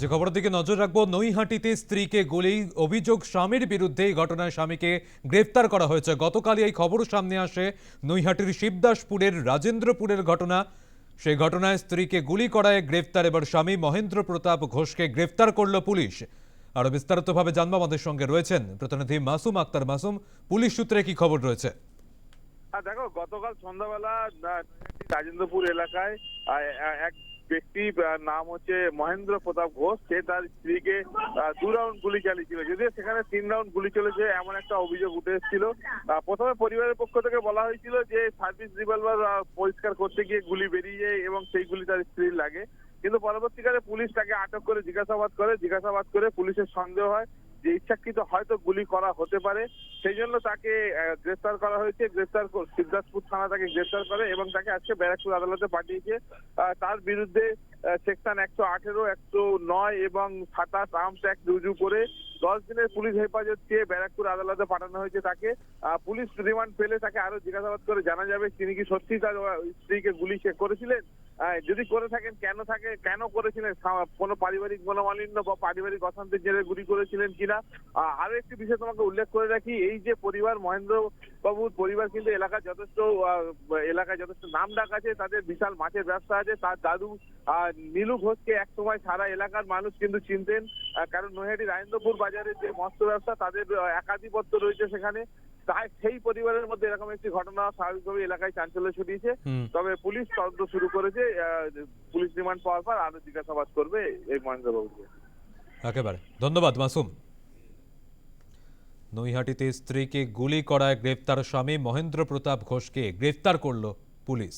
যে খবরের দিকে নজর রাখব, নৈহাটিতে স্ত্রীকে গুলি, অভিযোগ স্বামীর বিরুদ্ধে এই ঘটনায় স্বামীকে গ্রেফতার করা হয়েছে। গতকালই এই খবর সামনে আসে নৈহাটির শিবদাসপুরের রাজেন্দ্রপুরের ঘটনা। সেই ঘটনায় স্ত্রীকে গুলি করায় গ্রেফতার এবার স্বামী মহেন্দ্র প্রতাপ ঘোষকে গ্রেফতার করল পুলিশ। আরও বিস্তারিতভাবে জানব আমাদের সঙ্গে রয়েছেন প্রতিনিধি মাসুম আক্তার। মাসুম, পুলিশ সূত্রে কি খবর রয়েছে? দেখো, গতকাল সন্ধ্যাবেলা রাজেন্দ্রপুর এলাকায় এক ব্যক্তি নাম হচ্ছে মহেন্দ্র প্রতাপ ঘোষ, সে তার স্ত্রীকে দু রাউন্ড গুলি চালিয়েছিল। যদিও সেখানে তিন রাউন্ড গুলি চলেছে, এমন একটা অভিযোগ উঠে এসেছিল। প্রথমে পরিবারের পক্ষ থেকে বলা হয়েছিল যে সার্ভিস রিভলভার পরিষ্কার করতে গিয়ে গুলি বেরিয়ে যায় এবং সেই গুলি তার স্ত্রীর লাগে। কিন্তু পরবর্তীকালে পুলিশ তাকে আটক করে জিজ্ঞাসাবাদ করে। জিজ্ঞাসাবাদ করে পুলিশের সন্দেহ হয়। যে ইচ্ছাকৃত হয়তো গুলি করা হতে পারে, সেই জন্য তাকে গ্রেফতার করা হয়েছে। গ্রেফতার সিদ্ধার্থপুর থানা তাকে গ্রেফতার করে এবং তাকে আজকে ব্যারাকপুর আদালতে পাঠিয়েছে। তার বিরুদ্ধে সেকশন একশো আঠেরো, একশো নয় এবং সাতাশ আর্মস অ্যাক্ট রুজু করে দশ দিনের পুলিশ হেফাজত চেয়ে ব্যারাকপুর আদালতে পাঠানো হয়েছে তাকে। পুলিশ রিমান্ড পেলে তাকে আরও জিজ্ঞাসাবাদ করে জানা যাবে তিনি কি সত্যি তার স্ত্রীকে গুলি সে করেছিলেন? যদি করে থাকেন, কেন থাকে, কেন করেছিলেন? কোনো পারিবারিক মনোমালিন্য বা পারিবারিক অশান্তির জেরে গুলি করেছিলেন কিনা আরও একটি বিষয় তোমাকে উল্লেখ করে রাখি, এই যে পরিবার মহেন্দ্র বাবুর পরিবার কিন্তু এলাকায় যথেষ্ট এলাকায় যথেষ্ট নাম ডাক আছে, তাদের বিশাল মাছের ব্যবসা আছে, তার দাদু নীলু ঘোষকে এক সময় সারা এলাকার মানুষ কিন্তু চিনতেন। কারণ নৈহাটি রাজেন্দ্রপুর বাজারে যে মৎস্য ব্যবসা তাদের একাধিপত্য রয়েছে সেখানে। তাই সেই পরিবারের মধ্যে এরকম একটি ঘটনা স্বাভাবিকভাবে এলাকায় চাঞ্চল্য ছড়িয়েছে। তবে পুলিশ তদন্ত শুরু করেছে পুলিশ রিমান্ড পাওয়ার পর আরও জিজ্ঞাসাবাদ করবে এই মহেন্দ্রবাবুকে। একেবারে। ধন্যবাদ মাসুম। নৈহাটিতে স্ত্রীকে গুলি করায় গ্রেফতার স্বামী মহেন্দ্র প্রতাপ ঘোষকে গ্রেফতার করল পুলিশ।